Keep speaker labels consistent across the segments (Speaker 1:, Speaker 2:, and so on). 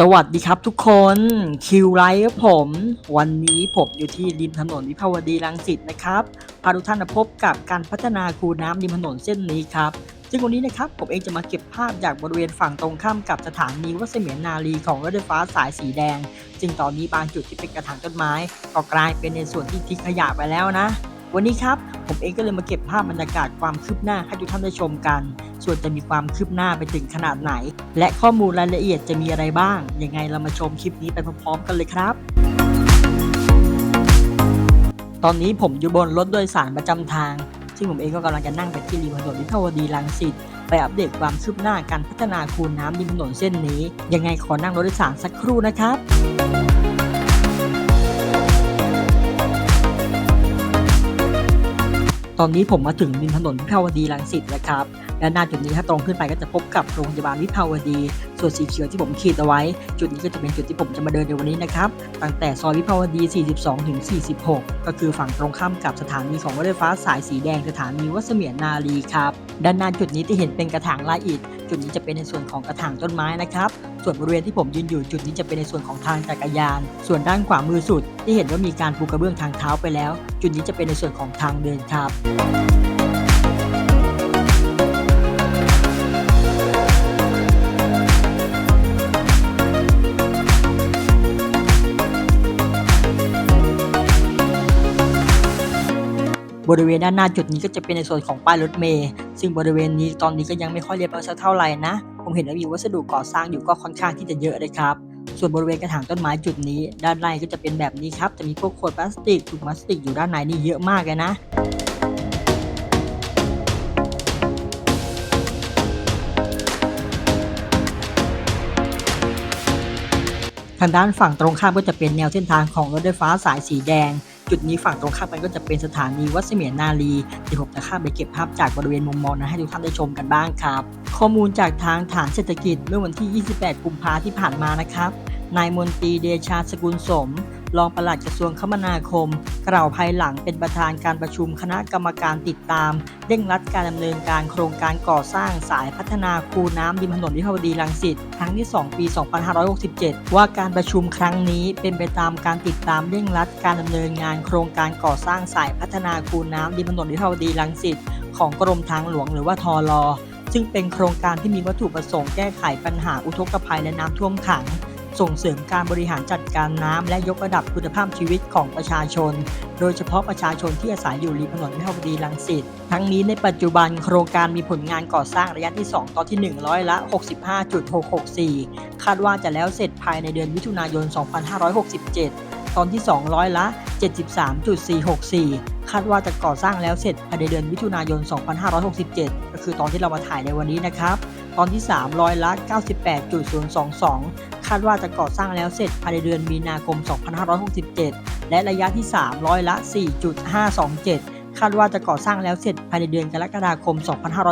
Speaker 1: สวัสดีครับทุกคนคิวไลท์ครับผม วันนี้ผมอยู่ที่ริมถนนวิภาวดีรังสิตนะครับพาทุกท่านมาพบกับการพัฒนาคูน้ำริมถนนเส้นนี้ครับซึ่งวันนี้นะครับผมเองจะมาเก็บภาพจากบริเวณฝั่งตรงข้ามกับสถานีวัดเสมียนนารีของรถไฟฟ้าสายสีแดงซึ่งตอนนี้บางจุดที่เป็นกระถางต้นไม้ก็กลายเป็นในส่วนที่ทิ้งขยะไปแล้วนะ วันนี้ครับ ผมเองก็เลยมาเก็บภาพบรรยากาศความคืบหน้าให้ทุกท่านได้ชมกัน ส่วนจะมีความคืบหน้าไปถึงขนาดไหน และข้อมูลรายละเอียดจะมีอะไรบ้าง ยังไงเรามาชมคลิปนี้ไปพร้อมๆ กันเลยครับ ตอนนี้ผมอยู่บนรถโดยสารประจำทาง ซึ่งผมเองก็กำลังจะนั่งไปที่ริมถนนวิภาวดีรังสิตไปอัปเดตความคืบหน้าการพัฒนาคูน้ำริมถนนเส้นนี้ ยังไงขอนั่งรถโดยสารสักครู่นะครับ ตอนนี้ผมมาถึงริมถนนวิภาวดีรังสิตแล้วครับ และหน้าจุดนี้ถ้าตรงขึ้นไปก็จะพบกับโรงพยาบาลวิภาวดี ส่วนสีเขียวที่ผมขีดเอาไว้ จุดนี้ก็จะเป็นจุดที่ผมจะมาเดินในวันนี้นะครับ ตั้งแต่ซอยวิภาวดี 42 ถึง 46 ก็คือฝั่งตรงข้ามกับสถานีของรถไฟฟ้าสายสีแดงสถานีวัดเสมียนนาลีครับ ด้านหน้าจุดนี้ที่เห็นเป็นกระถางลายอิฐ จุดนี้จะเป็นในส่วนของกระถางต้นไม้นะครับ ส่วนบริเวณที่ผมยืนอยู่จุดนี้จะเป็นในส่วนของทางจักรยาน ส่วนด้านขวามือสุด ที่เห็นว่ามีการปูกระเบื้องทางเท้าไปแล้ว จุดนี้จะเป็นในส่วนของทางเดินครับ บริเวณด้านหน้าจุดนี้ก็จะเป็นในส่วนของป้ายรถเมล์ซึ่งบริเวณนี้ตอนนี้ก็ยังไม่ค่อยเรียบร้อยสักเท่าไหร่นะ ผมเห็นว่ามีวัสดุก่อสร้างอยู่ก็ค่อนข้างที่จะเยอะเลยครับ ส่วนบริเวณกระถางต้นไม้จุดนี้ ด้านในก็จะเป็นแบบนี้ครับ จะมีพวกขวดพลาสติกถุงพลาสติกอยู่ด้านในนี่เยอะมากเลยนะทางด้านฝั่งตรงข้ามก็จะเป็นแนวเส้นทางของรถไฟฟ้าสายสีแดง จุดนี้ฝั่งตรงข้ามมันก็จะเป็นสถานีวัดเสมียนนารีเดี๋ยวผมจะข้ามไปเก็บภาพจากบริเวณมุมมองนั้นให้ทุกท่านได้ชมกันบ้างครับ ข้อมูลจากทางฐานเศรษฐกิจเมื่อวันที่ 28 กุมภาที่ผ่านมานะครับ นายมนตรีเดชาสกุลสม รองปลัดกระทรวงคมนาคม กล่าวภายหลังเป็นประธานการประชุมคณะกรรมการติดตามเร่งรัดการดำเนินการโครงการก่อสร้างสายพัฒนาคูน้ำริมถนนวิภาวดีรังสิตครั้งที่ 2 ปี 2567 ว่าการประชุมครั้งนี้เป็นไปตามการติดตามเร่งรัดการดำเนินงานโครงการก่อสร้างสายพัฒนาคูน้ำริมถนนวิภาวดีรังสิตของกรมทางหลวงหรือว่าทอรอซึ่งเป็นโครงการที่มีวัตถุประสงค์แก้ไขปัญหาอุทกภัยและน้ำท่วมขัง ส่งเสริมการบริหารจัดการน้ำและยกระดับคุณภาพชีวิตของประชาชน โดยเฉพาะประชาชนที่อาศัยอยู่ริมถนนวิภาวดีรังสิต ทั้งนี้ในปัจจุบันโครงการมีผลงานก่อสร้างระยะที่ 2ตอนที่1ร้อยละ 65.664 คาดว่าจะแล้วเสร็จภายในเดือนมิถุนายน 2567 ตอนที่2ร้อยละ 73.464 คาดว่าจะก่อสร้างแล้วเสร็จภายในเดือนมิถุนายน 2567 ก็คือตอนที่เรามาถ่ายในวันนี้นะครับ ตอนที่ 3 ร้อยละ 98.022 คาดว่าจะก่อสร้างแล้วเสร็จภายในเดือนมีนาคม 2567 และระยะที่ 3 ร้อยละ 4.527คาดว่าจะก่อสร้างแล้วเสร็จภายในเดือนกรกฎาคม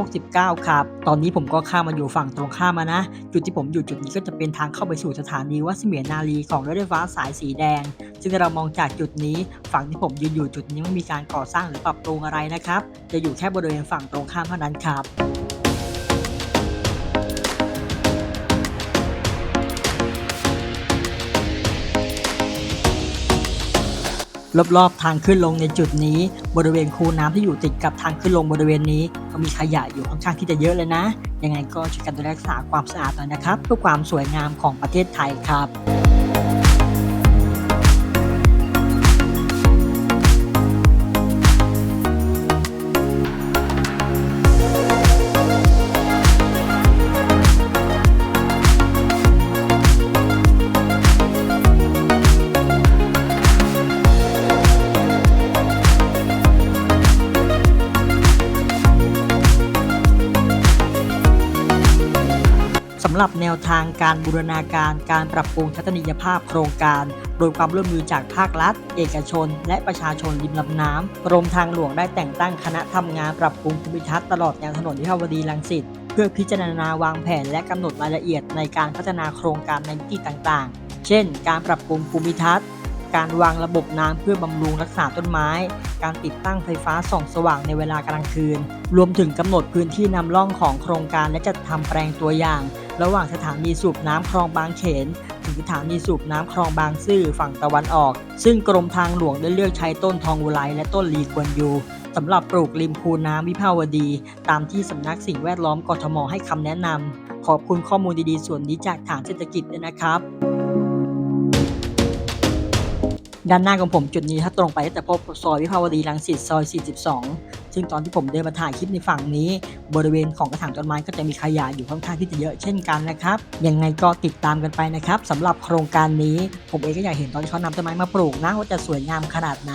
Speaker 1: 2569 ครับ ตอนนี้ผมก็ข้ามมาอยู่ฝั่งตรงข้ามมานะ จุดที่ผมอยู่จุดนี้ก็จะเป็นทางเข้าไปสู่สถานีวัดเสมียนนารีของรถไฟฟ้าสายสีแดง ซึ่งถ้าเรามองจากจุดนี้ฝั่งที่ผมยืนอยู่จุดนี้ไม่มีการก่อสร้างหรือปรับปรุงอะไรนะครับ จะอยู่แค่บริเวณฝั่งตรงข้ามเท่านั้นครับ รอบๆทางขึ้นลงในจุดนี้ บริเวณคูน้ำที่อยู่ติดกับทางขึ้นลงบริเวณนี้ ก็มีขยะอยู่ค่อนข้างที่จะเยอะเลยนะ ยังไงก็ช่วยกันดูแลรักษาความสะอาดหน่อยนะครับเพื่อความสวยงามของประเทศไทยครับ สำหรับแนวทางการบูรณาการการปรับปรุงทัศนียภาพโครงการ โดยความร่วมมือจากภาครัฐ เอกชน และประชาชนริมลำน้ำกรมทางหลวงได้แต่งตั้งคณะทำงานปรับปรุงภูมิทัศน์ตลอดแนวถนนวิภาวดีรังสิตเพื่อพิจารณาวางแผนและกำหนดรายละเอียดในการพัฒนาโครงการในมิติต่างๆ เช่น การปรับปรุงภูมิทัศน์การวางระบบน้ำเพื่อบำรุงรักษาต้นไม้ การติดตั้งไฟฟ้าส่องสว่างในเวลากลางคืน รวมถึงกำหนดพื้นที่นำร่องของโครงการและจัดทำแปลงตัวอย่าง ระหว่างสถานีสูบน้ำคลองบางเขน ถึงสถานีสูบน้ำคลองบางซื่อฝั่งตะวันออก ซึ่งกรมทางหลวงได้เลือกใช้ต้นทองอุไรและต้นลีกวนยูสำหรับปลูกริมคูน้ำวิภาวดี ตามที่สำนักสิ่งแวดล้อมกทมให้คำแนะนำขอบคุณข้อมูลดีๆ ส่วนนี้จากฐานเศรษฐกิจด้วยนะครับ ด้านหน้าของผมจุดนี้ถ้าตรงไปจะพบซอยวิภาวดีรังสิตซอย 42 ซึ่งตอนที่ผมเดินมาถ่ายคลิปในฝั่งนี้ บริเวณของกระถางต้นไม้ก็จะมีขยะอยู่ค่อนข้างที่จะเยอะเช่นกันนะครับยังไงก็ติดตามกันไปนะครับสำหรับโครงการนี้ ผมเองก็อยากเห็นตอนที่เขานำต้นไม้มาปลูกนะว่าจะสวยงามขนาดไหน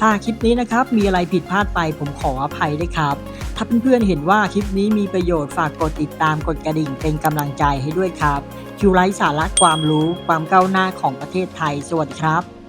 Speaker 1: ถ้าคลิปนี้นะครับมีอะไรผิดพลาดไปผมขออภัยด้วยครับ ถ้าเพื่อนๆเห็นว่าคลิปนี้มีประโยชน์ฝากกดติดตามกดกระดิ่งเป็นกำลังใจให้ด้วยครับคิวไลท์สาระความรู้ความก้าวหน้าของประเทศไทยสวัสดีครับ